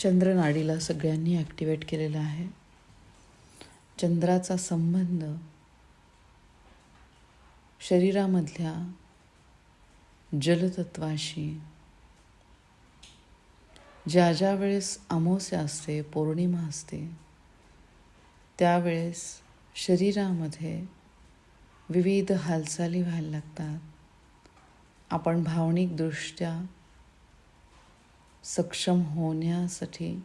चंद्रनाडीला सगळ्यांनी ॲक्टिवेट केलेलं आहे. चंद्राचा संबंध शरीरामधल्या जलतत्वाशी ज्या ज्या वेळेस अमावस्या असते पौर्णिमा असते त्यावेळेस शरीरामध्ये विविध हालचाली व्हायला लागतात. आपण भावनिकदृष्ट्या सक्षम होण्यासाठी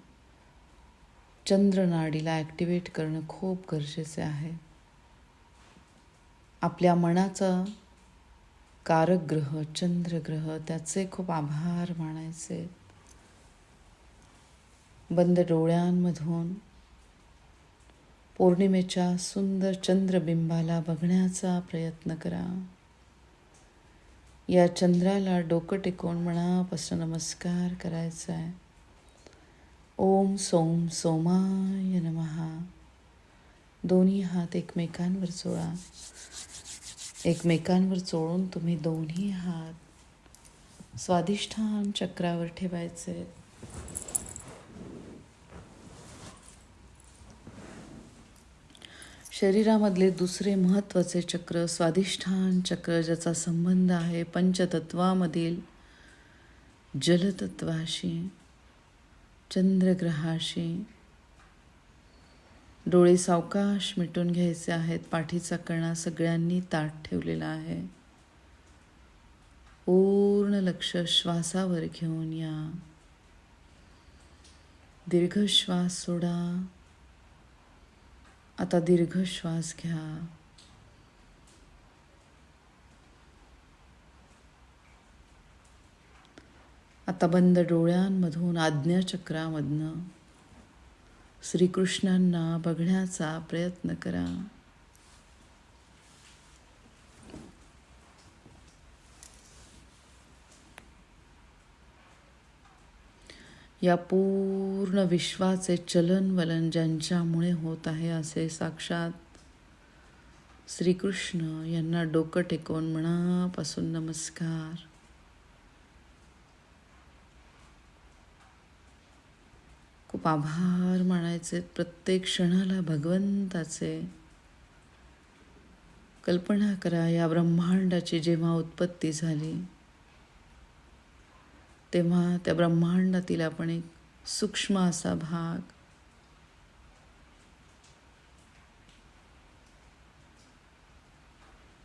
चंद्रनाडीला ॲक्टिवेट करणं खूप गरजेचे आहे. आपल्या मनाचा कारक ग्रह चंद्रग्रह त्याचे खूप आभार मानायचे. बंद डोळ्यांमधून पौर्णिमेच्या सुंदर चंद्रबिंबाला बघण्याचा प्रयत्न करा. या चंद्राला डोकं टेकवून मनापासून नमस्कार करायचा आहे ओम सोम सोमाय नमहा दोन्ही हात एकमेकांवर चोळा एकमेकांवर चोळून तुम्ही दोन्ही हात स्वादिष्ठान चक्रावर ठेवायचे. शरीरामधले दुसरे महत्त्वाचे चक्र स्वादिष्ठान चक्र ज्याचा संबंध आहे पंचतत्वामधील जलतत्वाशी चंद्रग्रहाशी. डोळे सावकाश मिटून घ्यायचे आहेत पाठीचा कणा सगळ्यांनी ताट ठेवलेला आहे. पूर्ण लक्ष श्वासावर घेऊन या. दीर्घ श्वास सोडा. आता दीर्घ श्वास घ्या. आता बंद डोळ्यांमधून आज्ञाचक्रामधनं श्रीकृष्णांना बघण्याचा प्रयत्न करा. या पूर्ण विश्वाचे चलनवलन ज्यांच्यामुळे होत आहे असे साक्षात श्रीकृष्ण यांना डोकं टेकवून मनापासून नमस्कार. खूप आभार मानायचे प्रत्येक क्षणाला भगवंताचे. कल्पना करा या ब्रह्मांडाची जेव्हा उत्पत्ती झाली तेव्हा त्या ब्रह्मांडातील आपण एक सूक्ष्म असा भाग.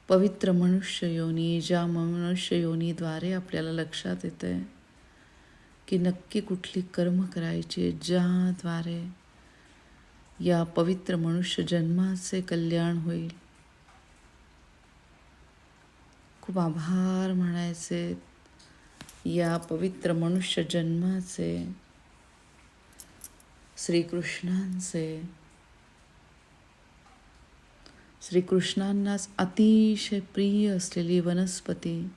पवित्र मनुष्य योनी ज्या मनुष्य योनीद्वारे आपल्याला लक्षात येते की नक्की कुठली कर्म करायची ज्याद्वारे या पवित्र मनुष्य जन्माचे कल्याण होईल. खूप आभार म्हणायचे. या पवित्र मनुष्य जन्माचे श्रीकृष्णांचे. श्रीकृष्णांनाच अतिशय प्रिय असलेली वनस्पती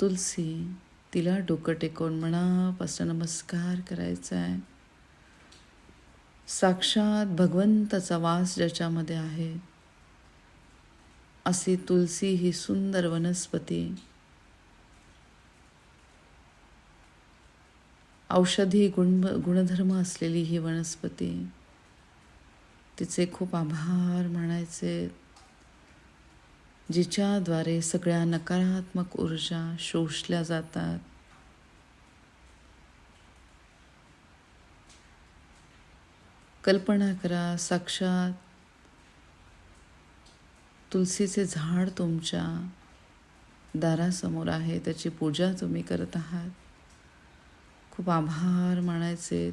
तुलसी तिला डोकं टेकवून मनापासून नमस्कार करायचा आहे साक्षात भगवंताचा वास ज्याच्यामध्ये आहे अशी तुलसी ही सुंदर वनस्पती. औषधी गुण गुणधर्म असलेली ही वनस्पती. तिचे खूप आभार म्हणायचे जिच्याद्वारे सगळ्या नकारात्मक ऊर्जा शोषल्या जातात. कल्पना करा साक्षात तुलसीचे झाड तुमच्या दारासमोर आहे त्याची पूजा तुम्ही करत आहात. खूप आभार मानायचे.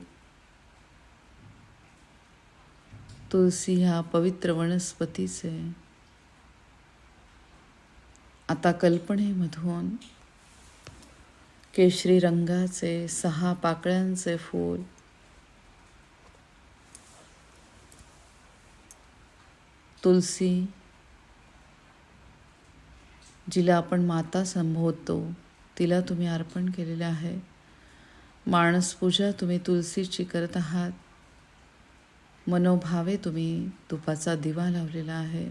तुलसी ह्या पवित्र वनस्पतीचे. आता कल्पनेमधून केशरी रंगाचे सहा पाकळ्यांचे फूल. तुलसी जिला आपण माता संबोधतो तिला तुम्ही अर्पण केलेलं आहे. माणसपूजा तुम्ही तुलसीची करत आहात. मनोभावे तुम्ही तुपाचा दिवा लावलेला आहे.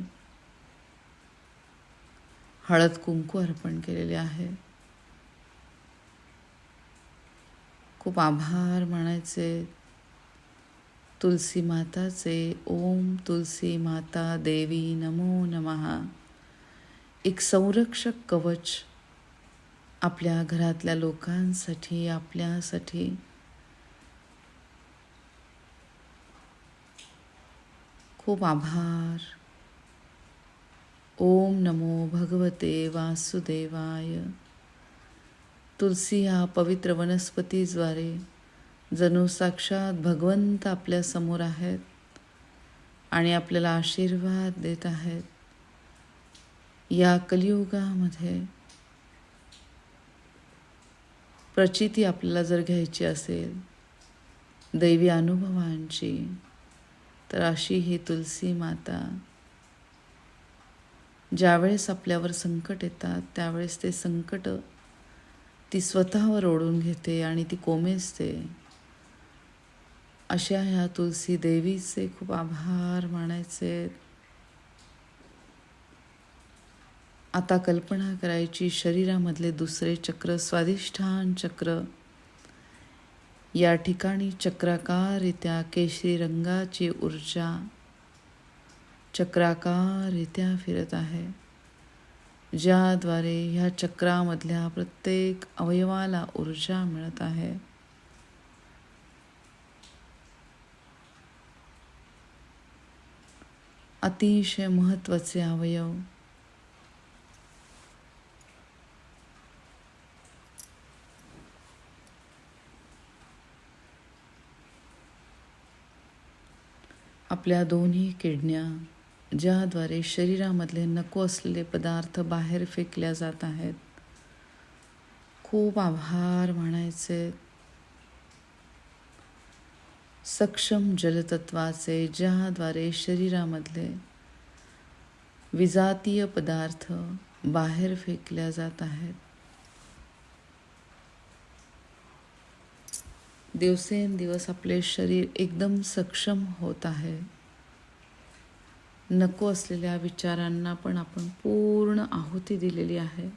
हळद कुंकू अर्पण केलेले आहे. खूप आभार मानायचे. तुलसी माताचे ओम तुलसी माता देवी नमो नमहा एक संरक्षक कवच आपल्या घरातल्या लोकांसाठी आपल्यासाठी. खूप आभार. ओम नमो भगवते वासुदेवाय. तुलसी हा पवित्र वनस्पतीद्वारे जणू साक्षात भगवंत आपल्यासमोर आहेत आणि आपल्याला आशीर्वाद देत आहेत. या कलियुगामध्ये प्रचिती आपल्याला जर घ्यायची असेल दैवी अनुभवांची तर अशी ही तुलसी माता ज्यावेळेस आपल्यावर संकट येतात त्यावेळेस ते संकट ती स्वतःवर ओढून घेते आणि ती कोमेजते. अशा ह्या तुलसी देवीचे खूप आभार मानायचे. आता कल्पना करायची शरीरामधले दुसरे चक्र स्वाधिष्ठान चक्र. या ठिकाणी चक्राकाररित्या केशरी रंगाची ऊर्जा चक्राकाररित्या फिरत आहे ज्याद्वारे ह्या चक्रामधल्या प्रत्येक अवयवाला ऊर्जा मिळत आहे. अतिशय महत्त्वाचे अवयव आपल्या दोन्ही किडण्या ज्याद्वारे शरीरामधले नको असलेले पदार्थ बाहेर फेकल्या जात आहेत. खूप आभार म्हणायचे. सक्षम जलतत्वाचे ज्याद्वारे शरीरामधले विजातीय पदार्थ बाहेर फेकल्या जात आहेत. दिवसेंदिवस आपले शरीर एकदम सक्षम होत आहे. नको असलेल्या विचारांना पण आपण पूर्ण आहुती दिलेली आहे.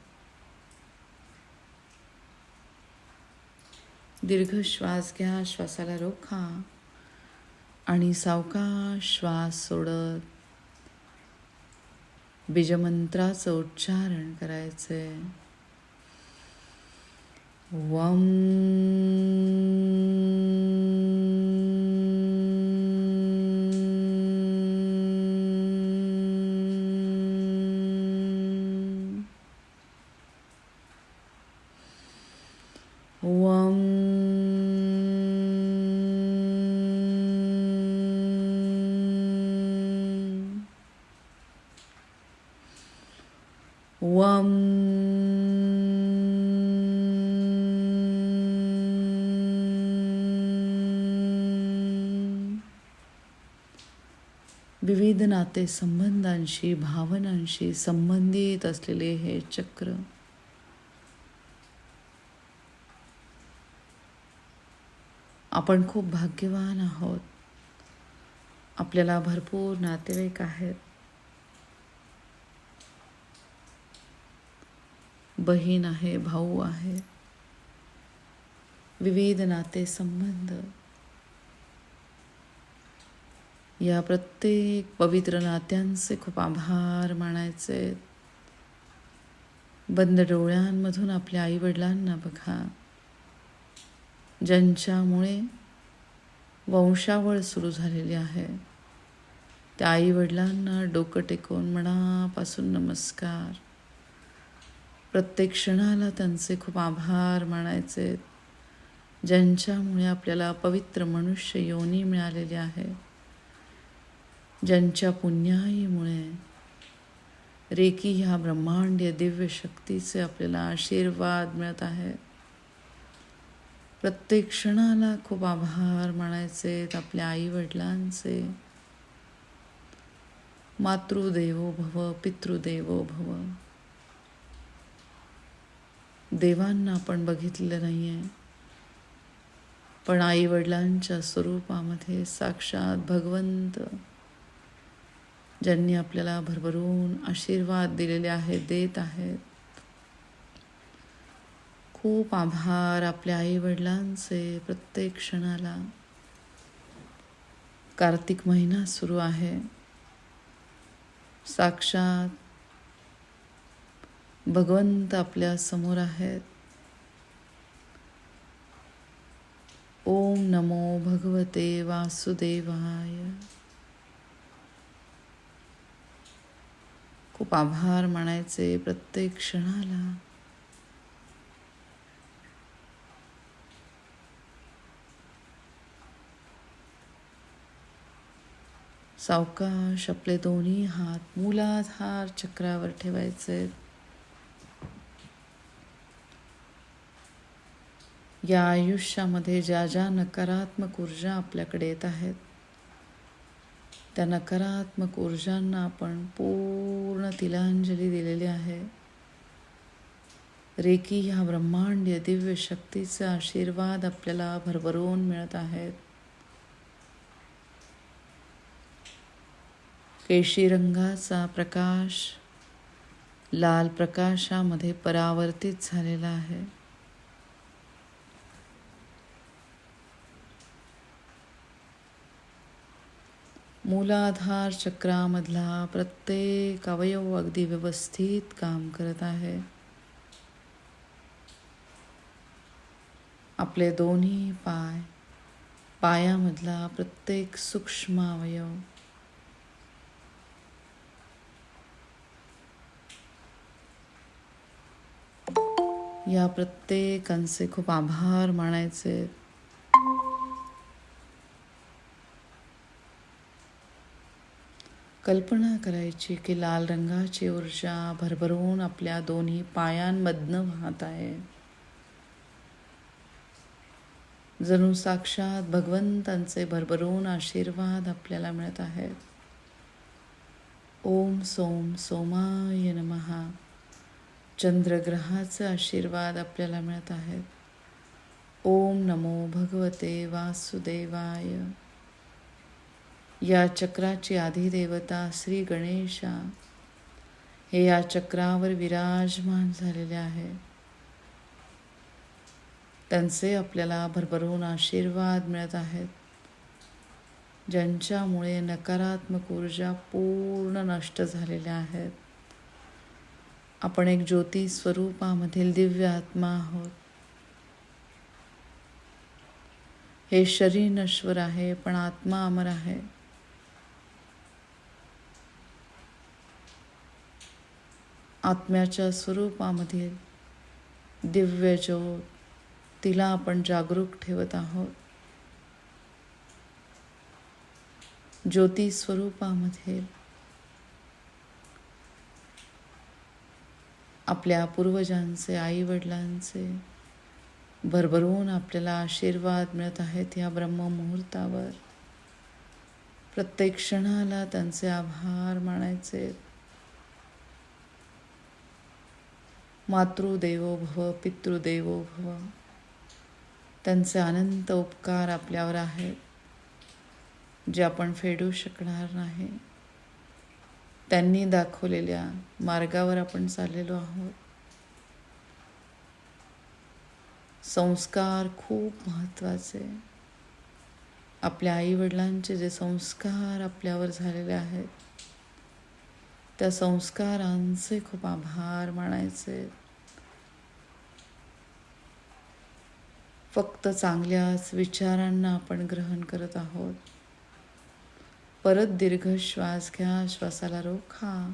दीर्घ श्वास घ्या श्वासाला रोखा आणि सावकाश श्वास सोडत बीजमंत्राचं उच्चारण करायचंय. वम वम विविध नाते संबंधांशी भावनांशी संबंधित असलेले हे चक्र. आपण खूप भाग्यवान आहोत. आपल्याला भरपूर नातेवाईक आहेत. बहीण आहे भाऊ आहे. विविध नाते संबंध या प्रत्येक पवित्र नात्यांचे खूप आभार मानायचे. बंद डोळ्यांमधून आपल्या आईवडिलांना बघा. ज्यांच्यामुळे वंशावळ सुरू झालेली आहे. त्या आईवडिलांना डोकं टेकवून मनापासून नमस्कार. प्रत्येक क्षणाला त्यांचे खूप आभार मानायचे. ज्यांच्यामुळे आपल्याला पवित्र मनुष्य योनी मिळालेली आहे. ज्यांच्या पुण्याईमुळे रेकी ह्या ब्रह्मांडीय दिव्य शक्तीचे आपल्याला आशीर्वाद मिळत आहे. प्रत्येक क्षणाला खूप आभार मानायचे आपल्या आई वडिलांचे मातृदेवो भव पितृदेवो भव. देवांना आपण बघितलं नाही आहे पण आई वडिलांच्या स्वरूपामध्ये साक्षात भगवंत ज्यांनी आपल्याला भरभरून आशीर्वाद दिलेले आहेत, देत आहेत. खूप आभार आपल्या आई वडिलांचे प्रत्येक क्षणाला. कार्तिक महिना सुरू आहे. साक्षात भगवंत आपल्या समोर आहेत. ओम नमो भगवते वासुदेवाय. खूप आभार मानायचे प्रत्येक क्षणाला. सावकाश आपले दोन्ही हात मूलाधार चक्रावर ठेवायचे. या आयुष्यामध्ये ज्या ज्या नकारात्मक ऊर्जा आपल्याकडे येत आहेत त्या नकारात्मक ऊर्जांना आपण पूर्ण तिलांजली दिलेली आहे. रेकी ह्या ब्रह्मांडीय दिव्य शक्तीचे आशीर्वाद आपल्याला भरभरून मिळत आहेत. केशी रंगाचा प्रकाश लाल प्रकाशामध्ये परावर्तित झालेला आहे. मूलाधार चक्रामधला प्रत्येक अवयव अगदी व्यवस्थित काम करत आहे. आपले दोन्ही पाय पायामधला प्रत्येक सूक्ष्म अवयव. या प्रत्येकांचे खूप आभार मानायचे. कल्पना करायची की लाल रंगाची ऊर्जा भरभरून आपल्या दोन्ही पायांमधनं वाहत आहे. जणू साक्षात भगवंतांचे भरभरून आशीर्वाद आपल्याला मिळत आहेत. ओम सोम सोमाय नमहा चंद्रग्रहाचे आशीर्वाद आपल्याला मिळत आहेत. ओम नमो भगवते वासुदेवाय. या चक्राची आधिदेवता श्री गणेशा. हे या चक्रावर विराजमान झालेले आहे. त्यांचे आपल्याला भरभरून आशीर्वाद मिळत आहेत. ज्यांच्यामुळे नकारात्मक ऊर्जा पूर्ण नष्ट झालेल्या आहेत. आपण एक ज्योती स्वरूपामधील दिव्य आत्मा आहोत. हे शरीर नश्वर आहे पण आत्मा अमर आहे. आत्म्याच्या स्वरूपामध्ये दिव्य ज्योत तिला आपण जागरूक ठेवत आहोत. ज्योती स्वरूपामध्ये आपल्या पूर्वजांचे आई वडिलांचे भरभरून आपल्याला आशीर्वाद मिळत आहेत या ब्रह्ममुहूर्तावर. प्रत्येक क्षणाला त्यांचे आभार मानायचे. मातृदेवो भव पितृदेवो भव. त्यांचे अनंत उपकार आपल्यावर आहेत जे आपण फेडू शकणार नाही. त्यांनी दाखवलेल्या मार्गावर आपण चाललेलो आहोत. संस्कार खूप महत्त्वाचे. आपल्या आईवडिलांचे जे संस्कार आपल्यावर झालेले आहेत त्या संस्कारांचे खूप आभार मानायचे. फक्त चांगल्याच विचारांना आपण ग्रहण करत आहोत. परत दीर्घ श्वास घ्या श्वासाला रोखा.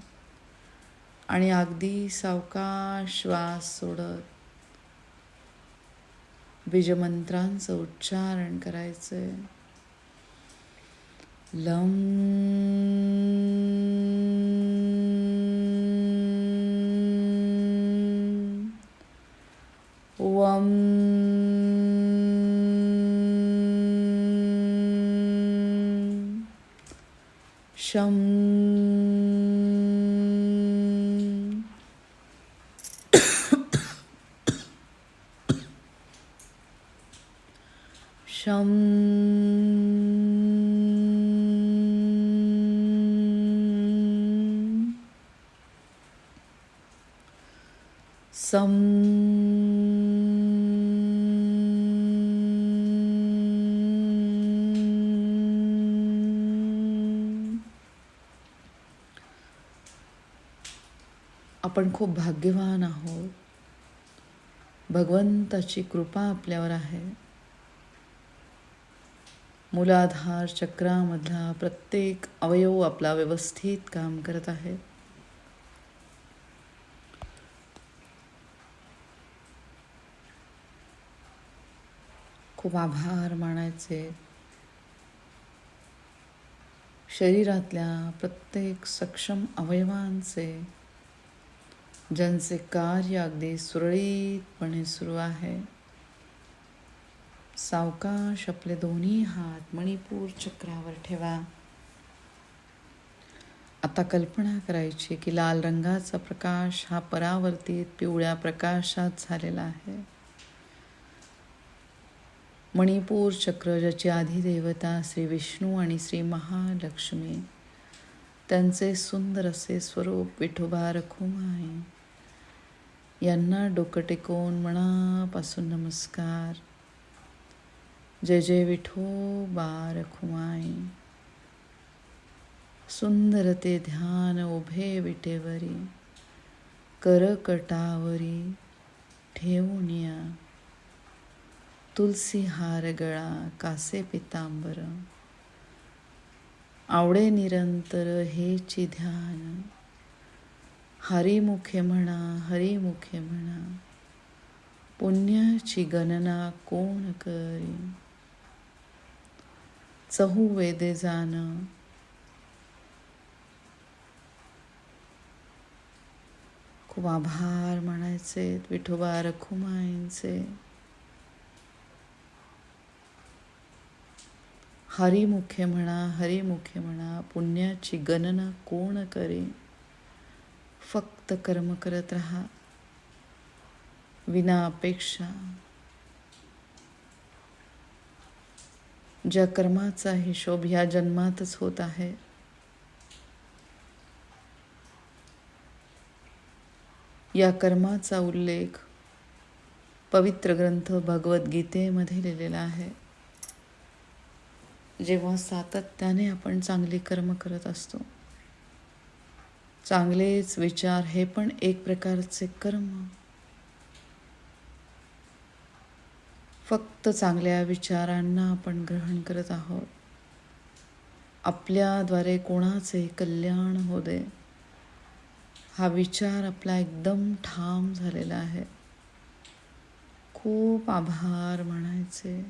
आणि अगदी सावकाश श्वास सोडत बीजमंत्रांचं उच्चारण करायचं लम Sham Sham Sam आपण खूप भाग्यवान आहोत. भगवंताची कृपा आपल्यावर आहे. मूलाधार चक्रामधला प्रत्येक अवयव आपला व्यवस्थित काम करत आहे. खूप आभार मानायचे. शरीरातल्या प्रत्येक सक्षम अवयवांचे ज्यांचे कार्य अगदी सुरळीतपणे सुरू आहे. सावकाश आपले दोन्ही हात मणिपूर चक्रावर ठेवा. आता कल्पना करायची की लाल रंगाचा प्रकाश हा परावर्तित पिवळ्या प्रकाशात झालेला आहे. मणिपूर चक्र ज्याची अधिदेवता श्री विष्णू आणि श्री महालक्ष्मी त्यांचे सुंदर असे स्वरूप विठोबा रखुमाई यांना डोकं टेकवून मनापासून नमस्कार. जय जय विठोबा खुमाई सुंदर ते ध्यान उभे विटेवरी. करकटावरी ठेवून या. तुलसी हार गळा कासे पितांबर. आवडे निरंतर हेची ध्यान. हरिमुखे म्हणा हरिमुखे म्हणा. पुण्याची गणना कोण करी? चहू वेदे जाण खूप आभार म्हणायचे विठोबा रखुमाईंचे. हरिमुखे म्हणा हरिमुखे म्हणा पुण्याची गणना कोण करे? फक्त कर्म करत राहा. विना अपेक्षा. ज्या कर्माचा हिशोब ह्या जन्मातच होत आहे. या कर्माचा उल्लेख पवित्र ग्रंथ भगवद्गीतेमध्ये लिहिलेला आहे. जेव्हा सातत्याने आपण चांगली कर्म करत असतो चांगलेच विचार हे पण एक प्रकारचे कर्म. फक्त चांगल्या विचारांना आपण ग्रहण करत आहोत. आपल्याद्वारे कोणाचे कल्याण हो दे. हा विचार आपला एकदम ठाम झालेला आहे. खूप आभार म्हणायचे.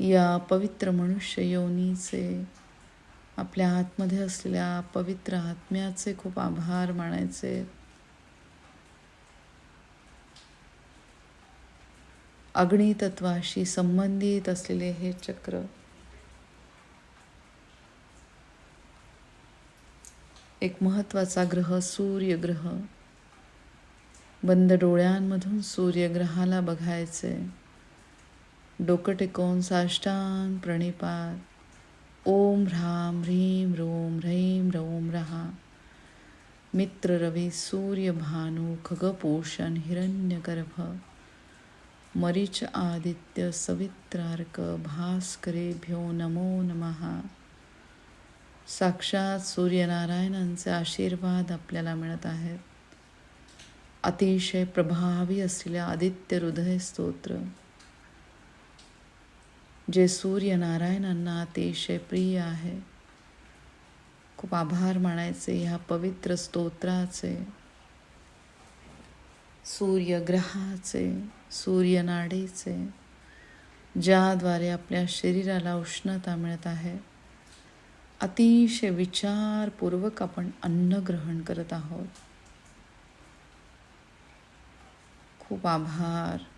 या पवित्र मनुष्य योनीचे आपल्या आतमध्ये असलेल्या पवित्र आत्म्याचे खूप आभार मानायचे. अग्नितत्वाशी संबंधित असलेले हे चक्र एक महत्त्वाचा ग्रह सूर्यग्रह. बंद डोळ्यांमधून सूर्यग्रहाला बघायचे. डोकं टेकवून साष्टांग प्रणिपात. ओम ह्राम ह्रीम रोम ह्रैम रोम रहा. मित्र रवी सूर्य भानु खगपोषण हिरण्यगर्भ. मरीच आदित्य सवित्रार्क भास्करेभ्यो नमो नमः. साक्षात सूर्यनारायणांचे आशीर्वाद आपल्याला मिळत आहेत. अतिशय प्रभावी असलेल्या आदित्य हृदय स्तोत्र जे सूर्यनारायणांना अतिशय प्रिय आहे. खूप आभार मानायचे ह्या पवित्र स्तोत्राचे. सूर्यग्रहाचे सूर्यनाडीचे ज्याद्वारे आपल्या शरीराला उष्णता मिळत आहे. अतिशय विचारपूर्वक आपण अन्न ग्रहण करत आहोत. खूप आभार.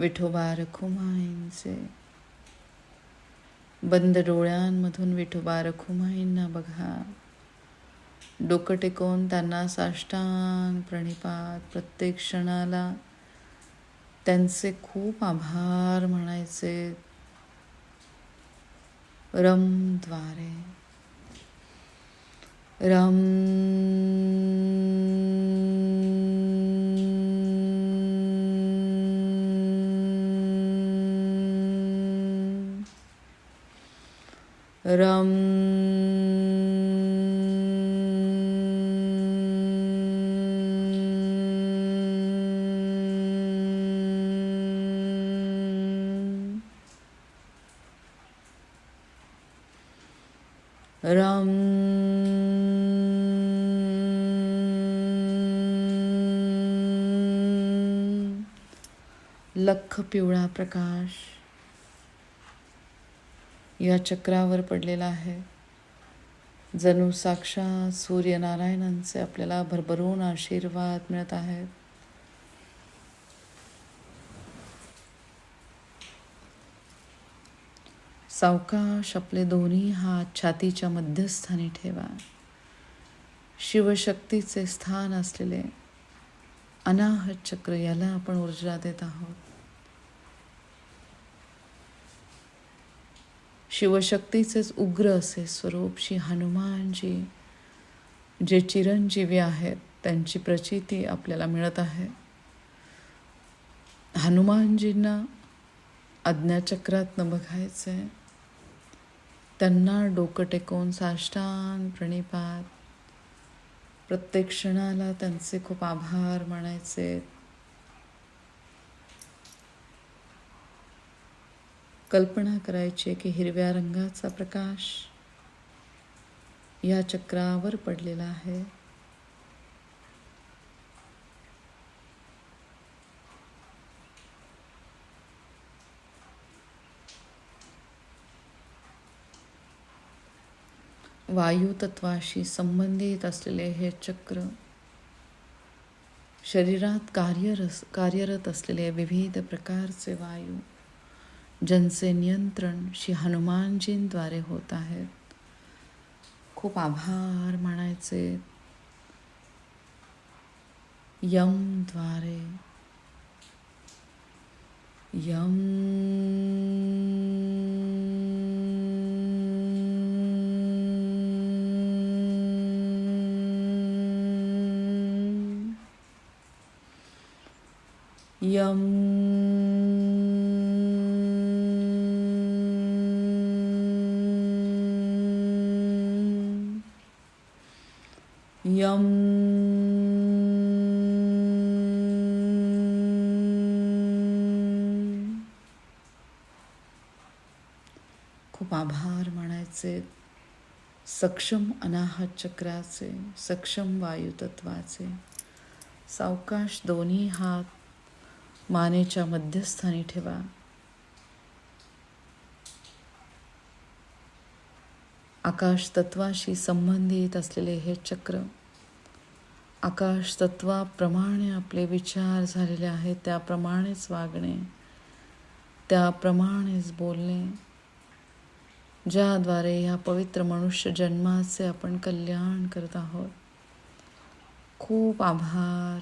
विठोबा रखुमाईंचे बंद डोळ्यांमधून विठोबा रखुमाईंना बघा. डोकं टेकवून त्यांना साष्टांग प्रणिपात. प्रत्येक क्षणाला त्यांचे खूप आभार म्हणायचे. रमद्वारे रम रम रम लख पिवळा प्रकाश। या चक्रावर पडलेला आहे. जणू साक्षात सूर्यनारायणांचे आपल्याला भरभरून आशीर्वाद मिळत आहेत. सावकाश आपले दोन्ही हात छातीच्या मध्यस्थानी ठेवा. शिवशक्तीचे स्थान असलेले अनाहत चक्र याला आपण ऊर्जा देत आहोत. शिवशक्तीचेच उग्र असे स्वरूप श्री हनुमानजी जे चिरंजीवी आहेत त्यांची प्रचिती आपल्याला मिळत आहे. हनुमानजींना आज्ञाचक्रातनं बघायचं आहे त्यांना डोकं टेकवून साष्टांग प्रणिपात. प्रत्येक क्षणाला त्यांचे खूप आभार मानायचे. कल्पना करायची की हिरव्या रंगाचा प्रकाश या चक्रावर पडलेला आहे. वायुतत्वाशी संबंधित असलेले हे चक्र शरीरात कार्यरस कार्यरत असलेले विविध प्रकारचे वायू ज्यांचे नियंत्रण श्री हनुमानजींद्वारे होत आहेत. खूप आभार मानायचे. यमद्वारे यम यम यम चक्राचे सक्षम अनाहत चक्राचे सक्षम वायुतत्वाचे सावकाश दोन्ही हात मानेच्या मध्यस्थानी ठेवा. आकाश तत्वाशी संबंधित असलेले हे चक्र आकाश तत्वाप्रमाणे आपले विचार झालेले आहेत त्याप्रमाणेच वागणे त्याप्रमाणेच बोलणे ज्याद्वारे या पवित्र मनुष्य जन्माचे आपण कल्याण करत आहोत. खूप आभार.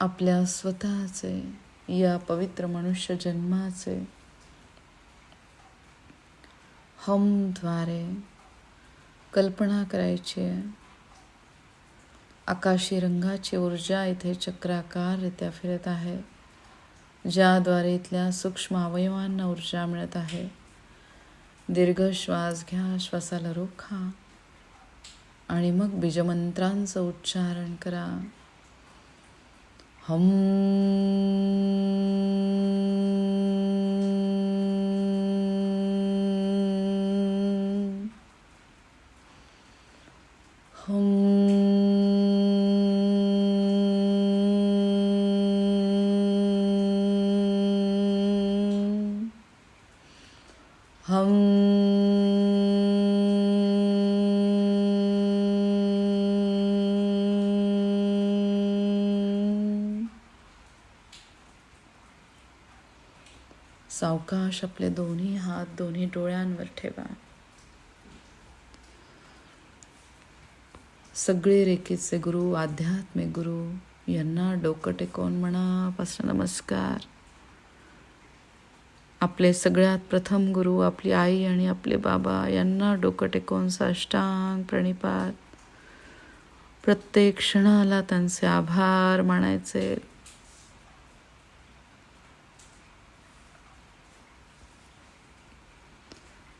आपल्या स्वतःचे या पवित्र मनुष्य जन्माचे हमद्वारे कल्पना करायची आहे. आकाशी रंगाची ऊर्जा इथे चक्राकाररित्या फिरत आहे. ज्याद्वारे इथल्या सूक्ष्म अवयवांना ऊर्जा मिळत आहे. दीर्घ श्वास घ्या श्वासाला रोखा आणि मग बीजमंत्रांचं उच्चारण करा. हम हम सावकाश आपले दोन्ही हात दोन्ही डोळ्यांवर ठेवा. सगळे रेखीचे गुरु आध्यात्मिक गुरु यांना डोकं टेकवून म्हणापासून नमस्कार. आपले सगळ्यात प्रथम गुरु आपली आई आणि आपले बाबा यांना डोकं टेकवून साष्टांग प्रणिपात. प्रत्येक क्षणाला त्यांचे आभार मानायचे.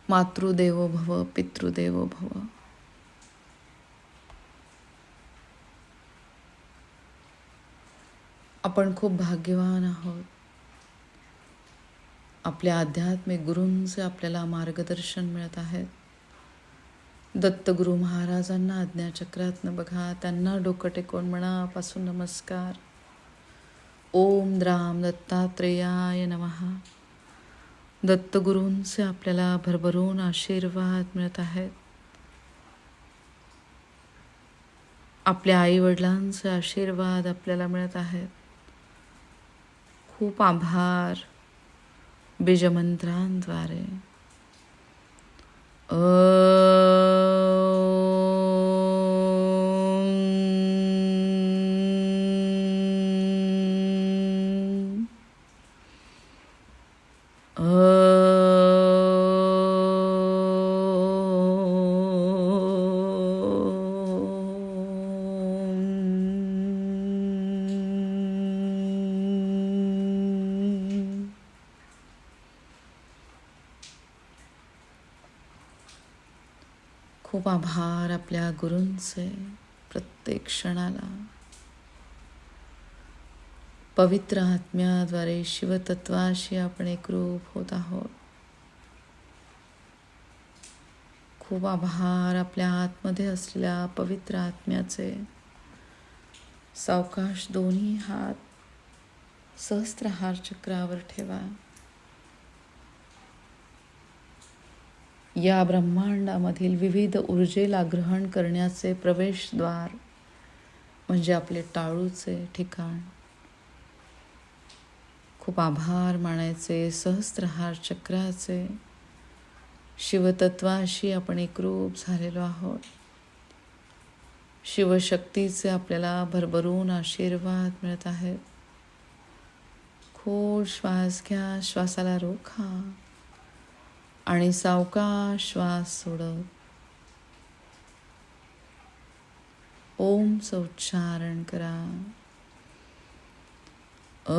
मातृदेवो भव पितृदेवो भव. आपण खूप भाग्यवान आहोत. आपल्या आध्यात्मिक गुरूंचे आपल्याला मार्गदर्शन मिळत आहेत दत्तगुरु महाराजांना आज्ञाचक्रातनं बघा त्यांना डोकं टेकून मनापासून नमस्कार. ओम द्राम दत्तात्रेयाय नमहा दत्तगुरूंचे आपल्याला भरभरून आशीर्वाद मिळत आहेत. आपल्या आईवडिलांचे आशीर्वाद आपल्याला मिळत आहेत. खूप आभार. बीजमंत्रांद्वारे अ खूप आभार आपल्या गुरूंचे प्रत्येक क्षणाला. पवित्र आत्म्याद्वारे शिवतत्वाशी आपण एकरूप होत आहोत. खूप आभार आपल्या आतमध्ये असलेल्या पवित्र आत्म्याचे. सावकाश दोन्ही हात सहस्त्रहार चक्रावर ठेवा. या ब्रह्मांडामधील विविध ऊर्जेला ग्रहण करण्याचे प्रवेशद्वार म्हणजे आपले टाळूचे ठिकाण. खूप आभार मानायचे सहस्त्रहार चक्राचे. शिवतत्वाशी आपण एकरूप झालेलो आहोत. शिवशक्तीचे आपल्याला भरभरून आशीर्वाद मिळत आहेत. खोल श्वास घ्या श्वासाला रोखा. आणि सावकाश श्वास सोडत ओमचं उच्चारण करा. अ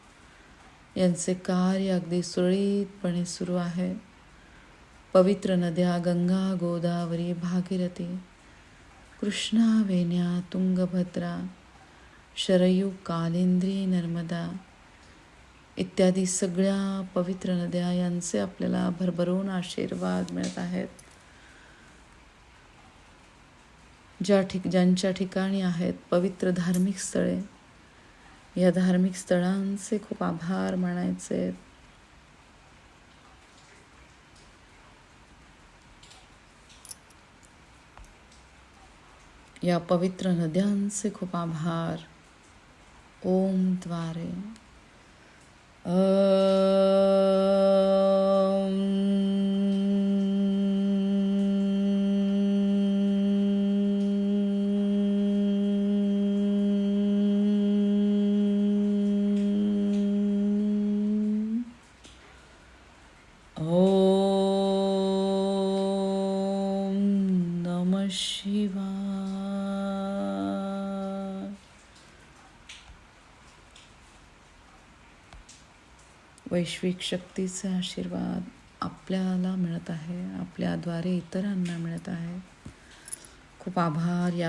यांचे कार्य अगदी सुरळीतपणे सुरू आहे. पवित्र नद्या गंगा गोदावरी भागीरथी कृष्णा वेण्या तुंगभद्रा शरयू कालिंद्री नर्मदा इत्यादी सगळ्या पवित्र नद्या यांचे आपल्याला भरभरून आशीर्वाद मिळत आहेत. ज्या ठिक ज्यांच्या ठिकाणी आहेत पवित्र धार्मिक स्थळे या धार्मिक स्थळांचे खूप आभार मानायचे. या पवित्र नद्यांचे खूप आभार. ओमद्वारे. अ वैश्विक शक्तीचे आशीर्वाद आपल्याला मिळत आहे आपल्याद्वारे इतरांना मिळत आहे. खूप आभार या